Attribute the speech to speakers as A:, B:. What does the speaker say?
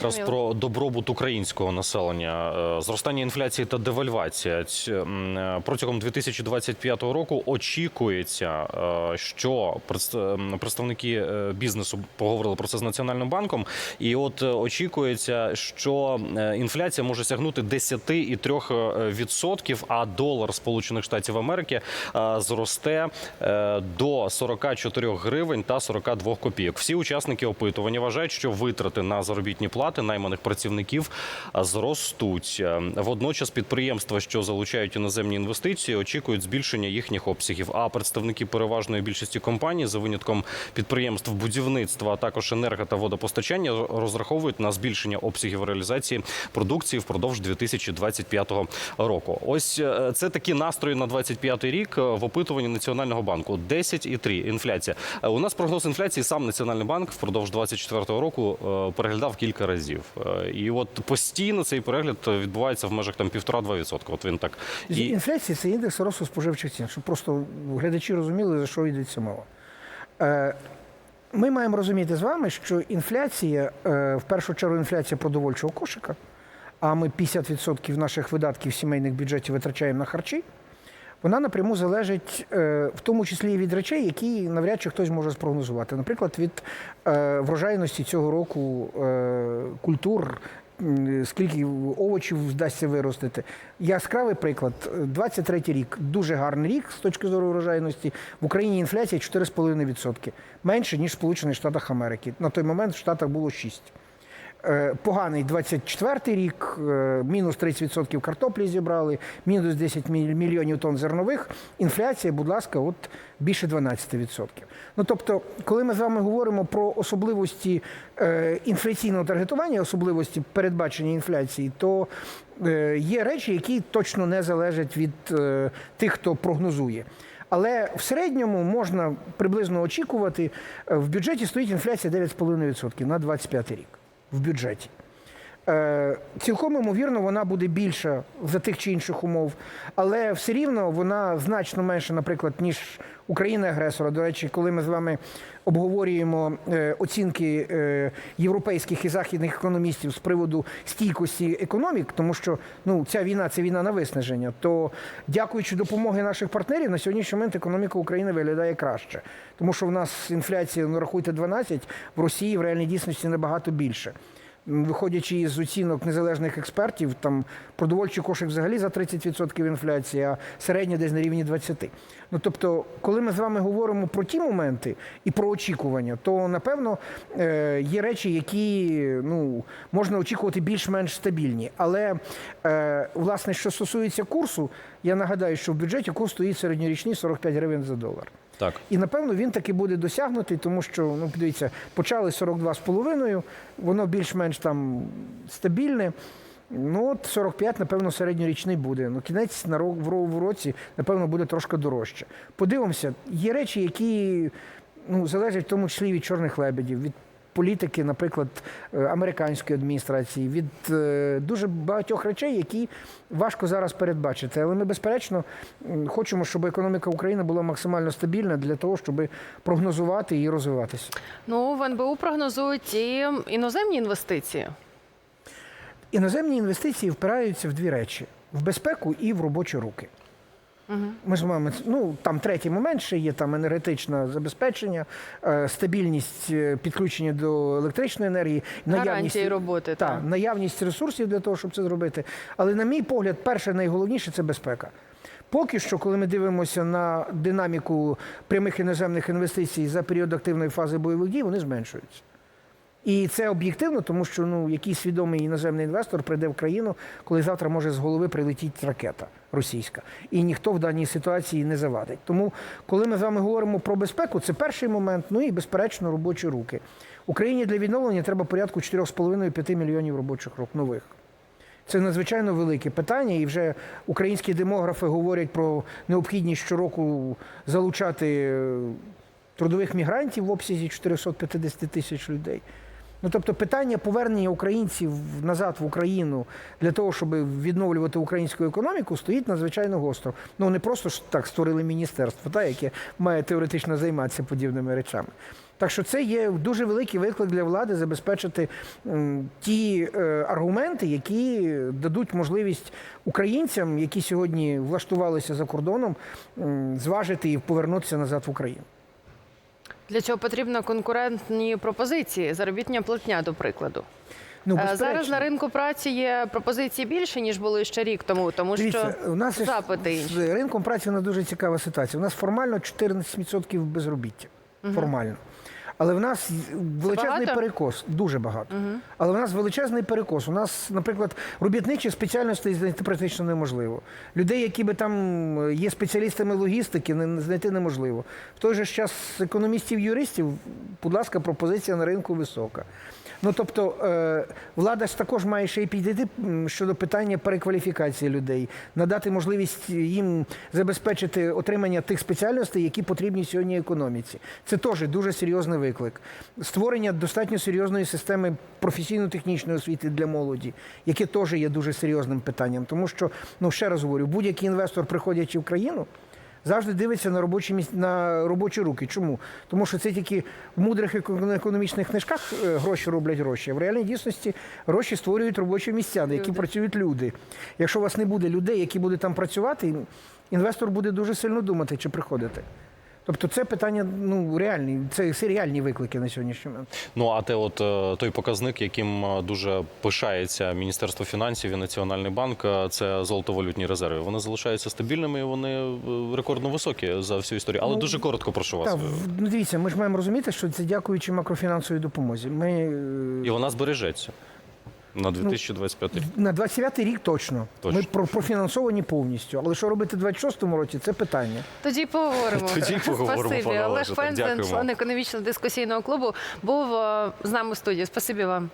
A: Якраз про добробут українського населення, Е, зростання інфляції та девальвація. Е, протягом 2025 року очікується, е, що предс- представники бізнесу поговорили про це з національним банком, і от очікується, що інфляція може сягнути 10,3%, а долар Сполучених Штатів Америки зросте до 44 гривень та 42 копійок. Всі учасники опитування вважають, що витрати на заробітні плати найманих працівників зростуть. Е, Водночас підприємства, що залучають іноземні інвестиції, очікують збільшення їхніх обсягів. А представники переважної більшості компаній, за винятком підприємств будівництва, а також енерго та водопостачання, розраховують на збільшення обсягів реалізації продукції впродовж 2025 року. Ось е, це такі настрої на 25 рік е, в опитуванні Національного банку. 10,3 інфляція. У нас прогноз інфляції сам Національний банк впродовж 24 року переглядав кілька разів. Е, І от постійно цей перегляд відбувається в межах там 1,5-2 відсотка. От він так
B: І... Інфляція це індекс росту споживчих цін, щоб просто глядачі розуміли, за що йдеться мова. Е, Ми маємо розуміти з вами, що інфляція, е, в першу чергу, інфляція продовольчого кошика, а ми 50% наших видатків сімейних бюджетів витрачаємо на харчі, вона напряму залежить е, в тому числі і від речей, які навряд чи хтось може спрогнозувати. Наприклад, від е, врожайності цього року е, культур, скільки овочів вдасться виростити. Яскравий приклад. 23 рік дуже гарний рік з точки зору врожайності. В Україні інфляція 4,5%. Менше, ніж в Сполучених Штатах Америки. На той момент в Штатах було 6%. Е, Поганий 24-й рік, е, мінус 30% картоплі зібрали, мінус 10 мільйонів тонн зернових. Інфляція, будь ласка, от більше 12%. Ну тобто, коли ми з вами говоримо про особливості е, інфляційного таргетування, особливості передбачення інфляції, то є речі, які точно не залежать від тих, хто прогнозує. Але в середньому можна приблизно очікувати, в бюджеті стоїть інфляція 9,5% на 25 рік в бюджеті. Е, Цілком ймовірно, вона буде більша за тих чи інших умов, але все рівно вона значно менша, наприклад, ніж Україна-агресора. До речі, коли ми з вами обговорюємо е, оцінки е, європейських і західних економістів з приводу стійкості економік, тому що ну ця війна це війна на виснаження, то дякуючи допомоги наших партнерів, на сьогоднішній момент економіка України виглядає краще, тому що в нас інфляція, ну рахуйте 12, в Росії в реальній дійсності набагато більше. Виходячи із оцінок незалежних експертів, там продовольчий кошик взагалі за 30% інфляції, а середня десь на рівні 20%. Ну тобто, коли ми з вами говоримо про ті моменти і про очікування, то напевно е, є речі, які ну можна очікувати більш-менш стабільні. Але е, власне, що стосується курсу, я нагадаю, що в бюджеті курс стоїть середньорічний 45 гривень за долар.
A: Так.
B: І напевно він таки буде досягнутий, тому що ну подивіться, почали 42,5, воно більш-менш там стабільне. Ну от 45, напевно, середньорічний буде. Ну кінець на в році, напевно, буде трошки дорожче. Подивимося, є речі, які ну залежать в тому числі від чорних лебедів, від політики, наприклад, е, американської адміністрації, від е, дуже багатьох речей, які важко зараз передбачити. Але ми, безперечно, хочемо, щоб економіка України була максимально стабільна для того, щоб прогнозувати і розвиватися.
C: Ну, в НБУ прогнозують і іноземні інвестиції.
B: Іноземні інвестиції впираються в дві речі: в безпеку і в робочі руки. Ми з вами, ну там третій момент ще є там енергетичне забезпечення, е, стабільність е, підключення до електричної енергії,
C: Гарантії роботи,
B: та,
C: так.
B: наявність ресурсів для того, щоб це зробити. Але на мій погляд, перше найголовніше це безпека. Поки що, коли ми дивимося на динаміку прямих іноземних інвестицій за період активної фази бойових дій, вони зменшуються. І це об'єктивно, тому що ну який свідомий іноземний інвестор прийде в країну, коли завтра може з голови прилетіти ракета російська, і ніхто в даній ситуації не завадить. Тому, коли ми з вами говоримо про безпеку, це перший момент. Ну і безперечно робочі руки. Україні для відновлення треба порядку 4,5-5 мільйонів робочих рук нових. Це надзвичайно велике питання, і вже українські демографи говорять про необхідність щороку залучати е, трудових мігрантів в обсязі 450 тисяч людей. Ну, тобто питання повернення українців назад в Україну для того, щоб відновлювати українську економіку, стоїть надзвичайно гостро. Ну не просто ж так створили міністерство, та, яке має теоретично займатися подібними речами. Так що це є дуже великий виклик для влади забезпечити ті е, аргументи, які дадуть можливість українцям, які сьогодні влаштувалися за кордоном, зважити і повернутися назад в Україну.
C: Для цього потрібно конкурентні пропозиції, заробітня платня, до прикладу.
B: Ну,
C: Е, Зараз на ринку праці є пропозиції більше, ніж були ще рік тому, тому
B: Дивіться,
C: що
B: у нас
C: запити
B: з ринком праці у нас дуже цікава ситуація. У нас формально 14% безробіття. Формально. Але в нас величезний
C: багато?
B: перекос, дуже багато. Але в нас величезний перекос. У нас, наприклад, робітничі спеціальності знайти практично неможливо. Людей, які би там є спеціалістами логістики, не знайти неможливо. В той же час економістів, юристів, будь ласка, пропозиція на ринку висока. Ну тобто е, влада ж також має ще й підійти щодо питання перекваліфікації людей, надати можливість їм забезпечити отримання тих спеціальностей, які потрібні сьогодні економіці. Це теж дуже серйозний виклик. Створення достатньо серйозної системи професійно-технічної освіти для молоді, яке теж є дуже серйозним питанням. Тому що, ну ще раз говорю, будь-який інвестор, приходячи в країну. Завжди дивиться на робочі місць на робочі руки. Чому? Тому що це тільки в мудрих економічних книжках е, гроші роблять гроші. а В реальній дійсності гроші створюють робочі місця, на які
C: Люди.
B: працюють люди. Якщо у вас не буде людей, які будуть там працювати, інвестор буде дуже сильно думати, чи приходити. Тобто це питання ну реальні, це реальні виклики на сьогоднішній момент.
A: Ну а те, от е, той показник, яким е, дуже пишається Міністерство фінансів і Національний банк, е, це золотовалютні резерви. Вони залишаються стабільними, і вони рекордно високі за всю історію. Але
B: Ну,
A: дуже коротко прошу вас.
B: Так, ну дивіться, ми ж маємо розуміти, що це дякуючи макрофінансовій допомозі. Ми
A: І вона збережеться на 2025 рік.
B: На 29-й рік точно.
A: Точно.
B: Ми про- профінансовані повністю. Але що робити в 26-му році, це питання.
C: Тоді поговоримо.
A: Тоді поговоримо,
C: Спасибі. Олег Пензен, член економічно-дискусійного клубу, був е, з нами в студії. Спасибі вам.